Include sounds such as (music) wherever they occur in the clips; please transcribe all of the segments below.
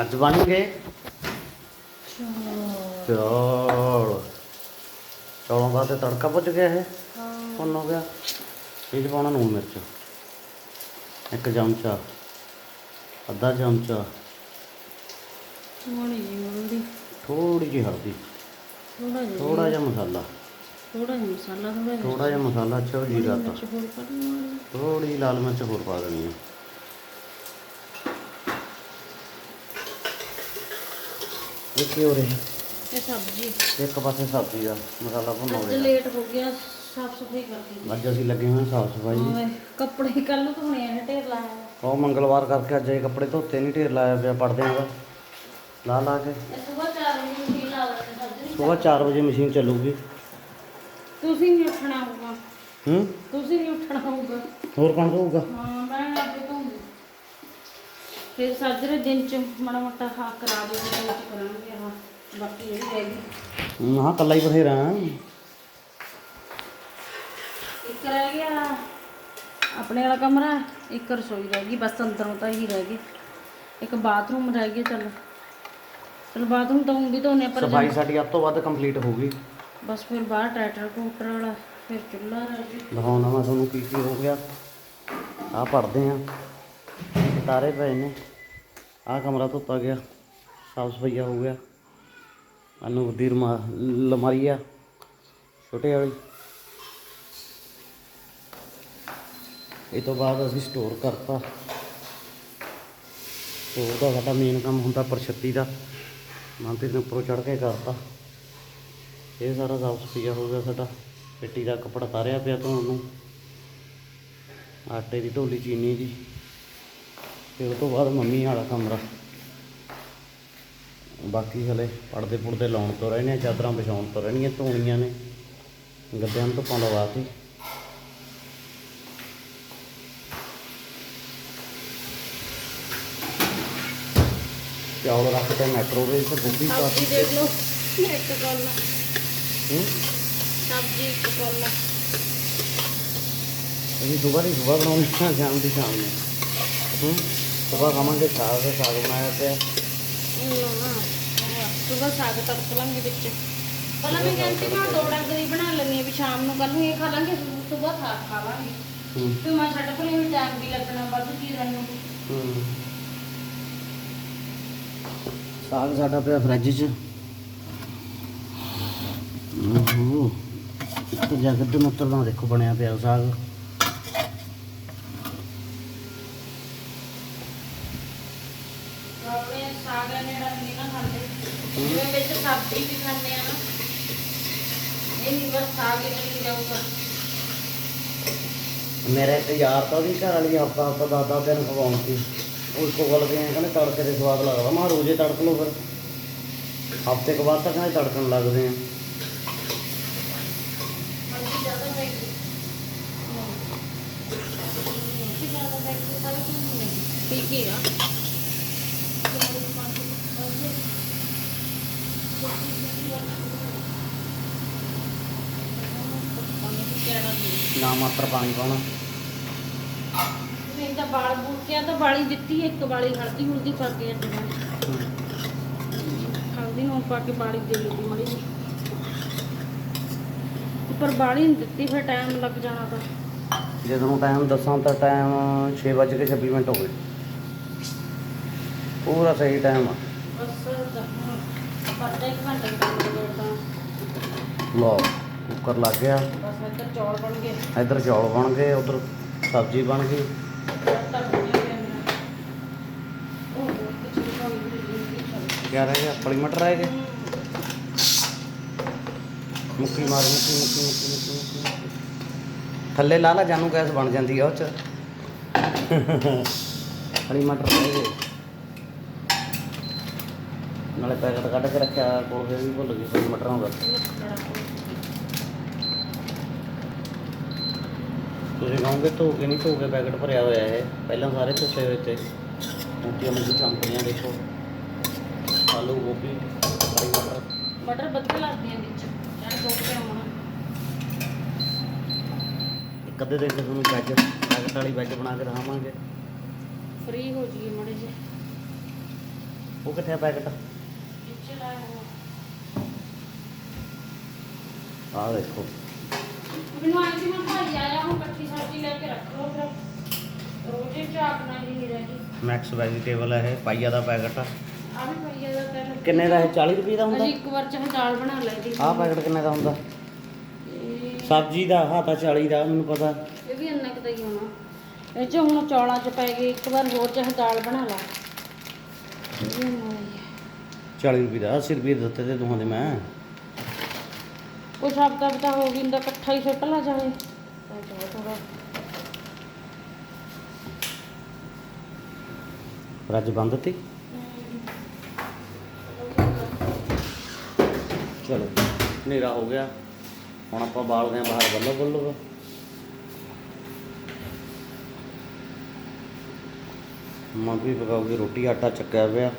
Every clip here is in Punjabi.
ਅੱਜ ਬਣ ਗਏ। ਚੌਲ। ਚੌਲਾਂ। ਦਾ ਤੇ ਤੜਕਾ ਪੁੱਜ ਗਿਆ ਇਹ। ਭੁੰਨ ਹੋ ਗਿਆ। ਇਹ ਪਾਉਣਾ ਲੂਣ ਮਿਰਚ। ਇੱਕ ਚਮਚਾ। ਅੱਧਾ ਚਮਚਾ। ਥੋੜੀ ਜਿਹੀ ਹਲਦੀ। ਥੋੜਾ ਜਿਹਾ ਥੋੜਾ ਜਿਹਾ ਮਸਾਲਾ। ਥੋੜਾ ਜਿਹਾ ਮਸਾਲਾ ਥੋੜਾ ਜਿਹਾ ਥੋੜਾ ਜਿਹਾ ਮਸਾਲਾ ਅੱਛਾ ਜੀਰਾ ਤਾਂ ਥੋੜੀ ਲਾਲ ਮਿਰਚ ਹੋਰ ਪਾ ਦੇਣੀ ਆ। ਇਹ ਕੀ ਹੋ ਰਿਹਾ ਇਹ ਸਬਜ਼ੀ। ਇੱਕ ਪਾਸੇ ਸਬਜ਼ੀ ਦਾ ਮਸਾਲਾ ਭੁੰਨ ਅੱਜ ਰਿਹਾ। ਲੇਟ ਹੋ ਗਿਆ ਸਾਫ਼ ਸਫ਼ਾਈ ਕਰਕੇ ਅੱਜ ਅਸੀਂ ਲੱਗੇ ਹੋਏ ਸਾਫ਼ ਸਫ਼ਾਈ ਓਏ ਕੱਪੜੇ ਕੱਲ ਧੋਣੇ ਆ ਢੇਰ ਲਾਇਆ। ਉਹ ਮੰਗਲਵਾਰ ਕਰਕੇ ਅੱਜ ਇਹ ਕੱਪੜੇ ਧੋਤੇ ਨਹੀਂ ਢੇਰ ਲਾਇਆ ਪਿਆ ਪੜਦਿਆਂ ਦਾ ਲਾ ਲਾ ਕੇ। ਇਹ ਸਵੇਰ 4 ਵਜੇ ਮਸ਼ੀਨ ਲਾ ਦਿੰਦੇ ਸਬਜ਼ੀ। ਸਵੇਰ 4 ਵਜੇ ਮਸ਼ੀਨ ਚੱਲੂਗੀ। ਤੁਸੀਂ ਨਹੀਂ ਉੱਠਣਾ ਹੋਊਗਾ। ਹੂੰ? ਤੁਸੀਂ ਨਹੀਂ ਉੱਠਣਾ ਹੋਊਗਾ। ਹੋਰ ਕੌਣ ਧੋਊਗਾ ਹਾਂ ਮੈਂ ਧੋਉਂਗੀ ਫਿਰ ਸਾਜਰੇ ਦਿਨ ਚ ਮਾੜਾ ਮੋਟਾ ਖਾ ਕਰਾ ਦੇ ਦਿਨ ਚ ਕਰਾਂਗੇ ਹਾਂ ਬਾਕੀ ਇਹ ਰਹਿ ਗਈ। ਹਾਂ ਕੱਲਾ ਹੀ ਬਥੇਰਾ ਇੱਕ ਰਹਿ ਗਿਆ ਆਪਣੇ ਵਾਲਾ ਕਮਰਾ ਇੱਕ ਰਸੋਈ ਰਹਿ ਗਈ ਬਸ ਅੰਦਰੋਂ ਤਾਂ ਹੀ ਰਹਿ ਗਏ ਇੱਕ ਬਾਥਰੂਮ ਰਹਿ ਗਿਆ ਚੱਲ। ਚਲ ਬਾਥਰੂਮ ਤਾਂ ਵੀ ਧੋਨੇ ਪਰ ਸਫ਼ਾਈ ਸਾਡੀ ਅੱਧ ਤੋਂ ਵੱਧ ਕੰਪਲੀਟ ਹੋ ਗਈ। ਬਸ ਫਿਰ ਬਾਹਰ ਟਰੈਕਟਰ ਟੂਟਰ ਵਾਲਾ ਫਿਰ ਚੁੱਲ੍ਹਾ ਰਹਿ ਗਿਆ। ਦਿਖਾਉਣਾ ਮੈਂ ਤੁਹਾਨੂੰ ਕੀ ਕੀ ਹੋ ਗਿਆ। ਆਹ ਪੜਦੇ ਆ। ਤਾਰੇ ਪਏ ਨੇ। ਆਹ ਕਮਰਾ ਧੋਤਾ ਗਿਆ। ਸਾਫ਼ ਸਫਾਈਆ ਹੋ ਗਿਆ। ਅਨੂ ਦੀ ਰਮਾ ਲਮਾਰੀ ਆ, ਛੋਟੇ ਵਾਲੀ। ਇਹ ਤੋਂ ਬਾਅਦ ਅਸੀਂ ਸਟੋਰ ਕਰਤਾ। ਸਟੋਰ ਦਾ ਸਾਡਾ ਮੇਨ ਕੰਮ ਹੁੰਦਾ ਪਰਛੱਤੀ ਦਾ। ਮੰਤਰੀ ਨੇ ਉੱਪਰੋਂ ਚੜ ਕੇ ਕਰਤਾ। ਇਹ ਸਾਰਾ ਸਾਫ਼ ਸਫਾਈਆ ਹੋ ਗਿਆ ਸਾਡਾ। ਪੇਟੀ ਦਾ ਕੱਪੜਾ ਤਾਰਿਆ ਪਿਆ ਤੁਹਾਨੂੰ ਆਟੇ ਦੀ ਢੋਲੀ ਚੀਨੀ ਦੀ ਤੇ ਉਹ ਤੋਂ ਬਾਅਦ ਮੰਮੀ ਵਾਲਾ ਕਮਰਾ। ਬਾਕੀ ਹਲੇ ਪੜਦੇ ਪੁੜਦੇ ਲਾਉਣ ਤੋਂ ਰਹੇ ਨੇ ਚਾਦਰਾਂ ਵਿਛਾਉਣ ਤੋਂ ਰਹਿਣੀਆਂ ਧੋਣੀਆਂ ਨੇ ਗੱਦਿਆਂ ਨੂੰ ਧੁੱਪਾਂ ਲਵਾਤੀ। ਚੌਲ ਰੱਖਤੇ ਮਾਈਕ੍ਰੋਵੇਵ ਤੇ ਗੋਭੀ ਪਾ ਸਬਜ਼ੀ ਦੇਖ ਲਓ ਇੱਕ ਕੋਲਾ। ਹੂੰ? ਸਬਜ਼ੀ ਇੱਕ ਕੋਲਾ। ਅਸੀਂ ਦੁਬਾਰਾ ਹੀ ਸੁਬਾਹ ਬਣਾਉਣੀ ਸ਼ਾਮ ਦੀ ਸ਼ਾਮ ਨੂੰ। ਹੂੰ? ਸੁਬਾਹ ਖਾਵਾਂਗੇ ਸਾਗ ਸਾਗ ਬਣਾਇਆ ਪਿਆ ਸੁਬਹ ਸਾਗ ਤੜਕ ਲਾਂਗੇ ਵਿੱਚ ਪਹਿਲਾਂ ਮੈਂ ਕਹਿੰਦੀ ਮੈਂ ਦੋ ਡੰਗ ਦੀ ਬਣਾ ਲੈਣੀ ਆ ਵੀ ਸ਼ਾਮ ਨੂੰ ਕੱਲ ਨੂੰ ਇਹ ਖਾ ਲਾਂਗੇ ਸਾਗ ਖਾ ਲਾਂਗੇ ਹੂੰ ਤੇ ਮੈਂ ਸਾਡੇ ਕੋਲ ਵੀ ਟਾਈਮ ਵੀ ਲੱਗਣਾ ਵਾਧੂ ਚੀਜ਼ਾਂ ਨੂੰ ਹੂੰ ਸਾਗ ਸਾਡਾ ਪਿਆ ਫਰਿੱਜ 'ਚ ਓਹੋ ਇੱਕ ਜਗਤ ਨੂੰ ਉਤਰਦਾ ਦੇਖੋ ਬਣਿਆ ਪਿਆ ਸਾਗ ਆਪਣੇ ਸਾਗ ਨੇ ਨਹੀਂ ਨਾ ਖਾਂਦੇ ਜਿਵੇਂ ਵਿੱਚ ਸਬਜ਼ੀ ਵੀ ਖਾਂਦੇ ਆ ਨਾ। ਇਹ ਨਹੀਂ ਬਸ ਸਾਗ ਹੀ ਨਹੀਂ ਜਾਊਗਾ ਮੇਰੇ ਤੇ ਯਾਰ ਤਾਂ ਉਹਦੀ ਘਰ ਵਾਲੀ ਹਫਤਾ ਦਸ ਦਸ ਦਿਨ ਖਵਾਉਣ ਸੀ ਉਹ ਇੱਕੋ ਗੱਲ ਵੀ ਐਂ ਕਹਿੰਦੇ ਤੜਕੇ ਦੇ ਸਵਾਦ ਲੱਗਦਾ। ਮੈਂ ਰੋਜ਼ੇ ਤੜਕ ਲਓ ਫਿਰ। ਹਫ਼ਤੇ ਕੁ ਬਾਅਦ ਤਾਂ ਕਹਿੰਦੇ ਤੜਕਣ ਲੱਗਦੇ ਆ। ਠੀਕ ਹੀ ਆ। ਨਾ ਮਾਤਰ ਪਾਣੀ ਪਾਉਣਾ। ਮੈਂ ਤਾਂ ਬਾਲ ਬੂਟਿਆਂ ਤਾਂ ਬਾਲੀ ਦਿੱਤੀ ਹੈ, ਇੱਕ ਬਾਲੀ ਹਲਦੀ ਹੁਲਦੀ ਪਾ ਕੇ ਅੱਜ ਮੈਂ ਹਲਦੀ ਨੂੰ ਪਾ ਕੇ ਬਾਲੀ ਦੇ ਲਈ ਮੜੀ ਉੱਪਰ ਬਾਲੀ ਨਹੀਂ ਦਿੱਤੀ ਫਿਰ ਟਾਈਮ ਲੱਗ ਜਾਣਾ ਤਾਂ। ਜੇ ਤੁਹਾਨੂੰ ਟਾਈਮ ਦੱਸਾਂ ਤਾਂ ਟਾਈਮ 6:26 ਮਿੰਟ ਹੋ ਗਏ। ਪੂਰਾ ਸਹੀ ਟਾਈਮ ਆ। ਬਸ ਪਰਦਾ ਇੱਕ ਘੰਟੇ। ਦਾ ਕੰਮ ਕਰਦਾ ਲਓ ਕੁੱਕਰ ਲੱਗ ਗਿਆ। ਬਸ ਇੱਧਰ ਚੌਲ ਬਣ ਗਏ। ਇੱਧਰ ਚੌਲ ਬਣ ਗਏ ਉਧਰ ਸਬਜ਼ੀ ਬਣ ਗਈ। ਕਿਆ ਰਹਿ ਗਿਆ ਪਲੀ ਮਟਰ ਰਹਿ ਗਏ ਮੁੱਕੀ ਮਾਰ ਮੁੱਕੀ ਮੁੱਕੀ ਮੁੱਕੀ ਮੁੱਕੀ ਮੁੱਕੀ, ਮੁੱਕੀ। ਥੱਲੇ ਲਾ ਲਾ ਜਾਨੂੰ ਗੈਸ ਬਣ ਜਾਂਦੀ ਆ ਉਹ ਚ। (laughs) ਪਲੀ ਮਟਰ ਰਹਿ ਗਏ ਨਾਲੇ ਪੈਕਟ ਕੱਢ ਕੇ ਰੱਖਿਆ ਕੋਲ ਫਿਰ ਵੀ ਭੁੱਲ ਗਈ ਪਲੀ ਮਟਰਾਂ ਦਾ ਤੁਸੀਂ ਕਹੋਗੇ ਧੋ ਕੇ ਨਹੀਂ ਧੋ ਕੇ ਪੈਕਟ ਭਰਿਆ ਹੋਇਆ ਇਹ? ਪਹਿਲਾਂ ਸਾਰੇ ਧੁੱਪੇ ਹੋਏ ਤੇ। ਮੋਟੀਆਂ ਮੋਟੀਆਂ ਚੰਪੜੀਆਂ ਦੇਖੋ। ਆਲੂ ਗੋਭੀ ਹਰੀ ਮਟਰ। ਮਟਰ ਵਧੀਆ ਲੱਗਦੀਆਂ ਵਿੱਚ। ਯਾਰ ਦੋ ਕੇ ਆਉਣਾ ਇੱਕ ਅੱਧੇ ਦਿਨ 'ਚ ਤੁਹਾਨੂੰ ਵੈਜ ਪੈਕਟ ਵਾਲੀ ਵੈਜ ਬਣਾ ਕੇ ਦਿਖਾਵਾਂਗੇ। ਫ੍ਰੀ ਹੋ ਜੀਏ ਮੜੇ ਜੇ ਉਹ ਕਿੱਥੇ ਪੈਕਟ? ਆਹ ਦੇਖੋ। ਮੈਨੂੰ ਸੀ ਮੈਂ ਭਾਈ ਆਇਆ ਹੁਣ ਇਕੱਠੀ ਸਬਜ਼ੀ ਲੈ ਕੇ ਰੱਖ ਲਓ ਫਿਰ। ਰੋਜ਼ੇ ਝਾਕਣਾ ਹੀ ਨਹੀਂ ਰਹਿ ਗਈ ਮੈਕਸ ਵੈਜੀਟੇਬਲ ਹੈ ਇਹ ਪਾਈਆ ਦਾ ਪੈਕਟ ਆ। ਆ ਵੀ ਪਈਆ ਦਾ ਤੈਨੂੰ ਕਿੰਨੇ ਦਾ ਇਹ 40 ਰੁਪਏ ਦਾ ਹੁੰਦਾ? ਅਸੀਂ ਇੱਕ ਵਾਰ ਚਾਹੇ ਦਾਲ ਬਣਾ ਲੈ ਦੀ ਆਹ ਪੈਕਟ ਕਿੰਨੇ ਦਾ ਹੁੰਦਾ? ਇਹ ਸਬਜ਼ੀ ਦਾ ਆਹ ਤਾਂ 40 ਦਾ ਮੈਨੂੰ ਪਤਾ। ਇਹ ਵੀ ਇੰਨਾ ਕੁ ਦਾ ਹੀ ਹੋਣਾ। ਇਹ ਚ ਹੁਣ ਚੌਲਾਂ ਚ ਪੈ ਗਏ ਇੱਕ ਵਾਰ ਹੋਰ ਚਾਹੇ ਦਾਲ ਬਣਾ ਲਾ। ਇਹ ਵੀ ਇੰਨਾ ਹੀ ਹੈ। 40 ਰੁਪਏ ਦਾ 80 ਰੁਪਏ ਦਿੱਤੇ ਤੇ ਦੋਹਾਂ ਦੇ ਮੈਂ। ਕੋਈ ਸ਼ਬਦਾ ਬਤਾ ਹੋ ਗਈ ਇਕੱਠਾ ਹੀ ਸੁੱਟ ਲਾ ਜਾਵੇ। ਥੋੜਾ ਪਰ ਅੱਜ ਬੰਦ ਤੀ? ਚਲੋ ਹਨੇਰਾ ਹੋ ਗਿਆ। ਹੁਣ ਆਪਾਂ ਬਾਲਦੇ ਆਂ ਬਾਹਰ ਬੱਲੋ ਬੱਲੋ ਮਾਂ ਵੀ ਪਕਾਉਗੀ ਰੋਟੀ ਆਟਾ ਚੱਕਿਆ ਪਿਆ।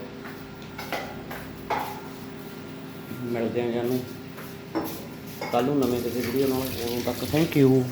ਮਿਲਦੇ ਆਂ ਜਾਨੂੰ ਕੱਲ ਨੂੰ ਨਵੇਂ ਕਿਸੇ ਵੀਡੀਓ ਨਾਲ। ਉਦੋਂ ਤੱਕ ਥੈਂਕ ਯੂ